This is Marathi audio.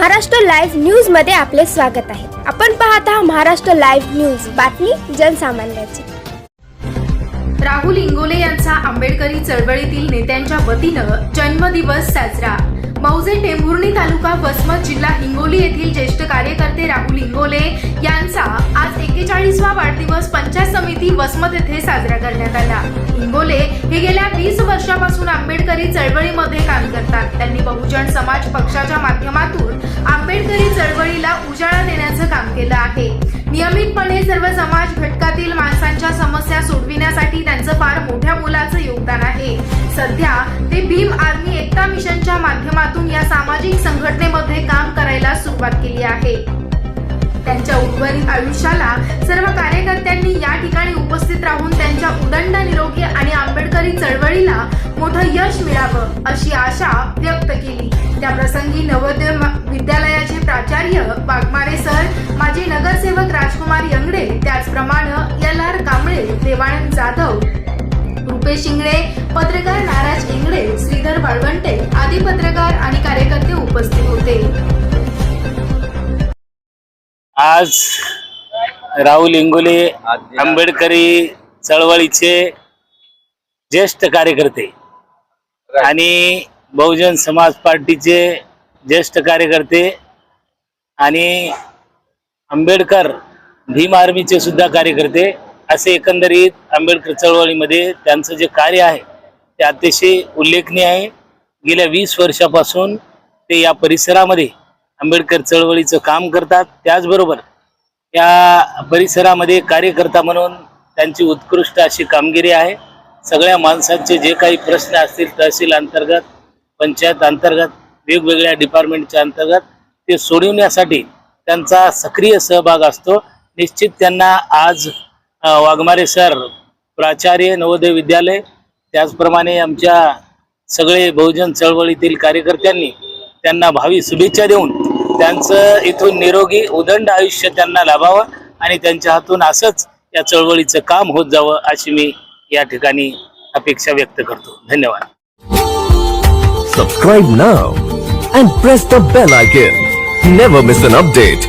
महाराष्ट्र लाईव्ह न्यूजमध्ये आपले स्वागत आहे. आपण पाहत आहात महाराष्ट्र लाईव्ह न्यूज. बातमी जनसामान्याची. राहुल इंगोले यांचा आंबेडकरी चळवळीतील नेत्यांच्या वतीनं जन्मदिवस साजरा. मौजे टेंभुर्णी तालुका वसमत जिल्हा हिंगोली येथील ज्येष्ठ कार्यकर्ते राहुल इंगोले यांचा आज एक्केचाळीसवा वाढदिवस पंचायत समिती वसमत येथे साजरा करण्यात आला. इंगोले हे गेल्या वीस वर्षापासून आंबेडकरी चळवळीमध्ये काम करतात. त्यांनी बहुजन समाज पक्षाच्या माध्यमातून शेतकरी चळवळीला उजाळा देण्याचं काम केलं आहे. नियमितपणे सर्व समाज घटकातील माणसांच्या समस्या सोडविण्यासाठी त्यांचं फार मोठ्या मोलाचं योगदान आहे. सध्या ते भीम आर्मी एकता मिशनच्या माध्यमातून या सामाजिक संघटनेमध्ये काम करायला सुरुवात केली आहे. त्यांच्या उर्वरित आयुष्याला सर्व कार्यकर्त्यांनी या ठिकाणी उपस्थित राहून त्यांच्या उदंड निरोगी आणि आंबेडकर मोठं यश मिळावं अशी आशा व्यक्त केली. त्या प्रसंगी नवोदय विद्यालयाचे प्राचार्य वाघमारे सर माजी नगरसेवक राजकुमार यंगडे त्याचप्रमाणे एल आर कांबळे देवानंद जाधव रुपेश इंगळे पत्रकार नाराज इंगळे श्रीधर वाळवंटे आदी पत्रकार आणि कार्यकर्ते उपस्थित होते. आज राहुल इंगोले आंबेडकरी चळवळीचे ज्येष्ठ कार्यकर्ते आणि बहुजन समाज पार्टीचे ज्येष्ठ कार्यकर्ते आणि आंबेडकर भीम आर्मीचे सुद्धा कार्यकर्ते असे एकंदरीत आंबेडकर चळवळीमध्ये त्यांचं जे कार्य आहे ते अतिशय उल्लेखनीय आहे. गेल्या वीस वर्षापासून ते या परिसरामध्ये आंबेडकर चळवळीचं काम करतात. त्याचबरोबर या परिसरामध्ये कार्यकर्ता म्हणून त्यांची उत्कृष्ट अशी कामगिरी आहे. सगळ्या माणसांचे जे काही प्रश्न असतील तहसील अंतर्गत पंचायत अंतर्गत वेगवेगळ्या डिपार्टमेंटच्या अंतर्गत ते सोडवण्यासाठी त्यांचा सक्रिय सहभाग असतो. निश्चित त्यांना आज वाघमारे सर प्राचार्य नवोदय विद्यालय त्याचप्रमाणे आमच्या सगळे बहुजन चळवळीतील कार्यकर्त्यांनी त्यांना भावी शुभेच्छा देऊन त्यांचं इथून निरोगी उदंड आयुष्य त्यांना लाभावं आणि त्यांच्या हातून असंच या चळवळीचं काम होत जावं अशी मी या ठिकाणी अपेक्षा व्यक्त करतो. धन्यवाद. Subscribe now and press the bell icon never miss an update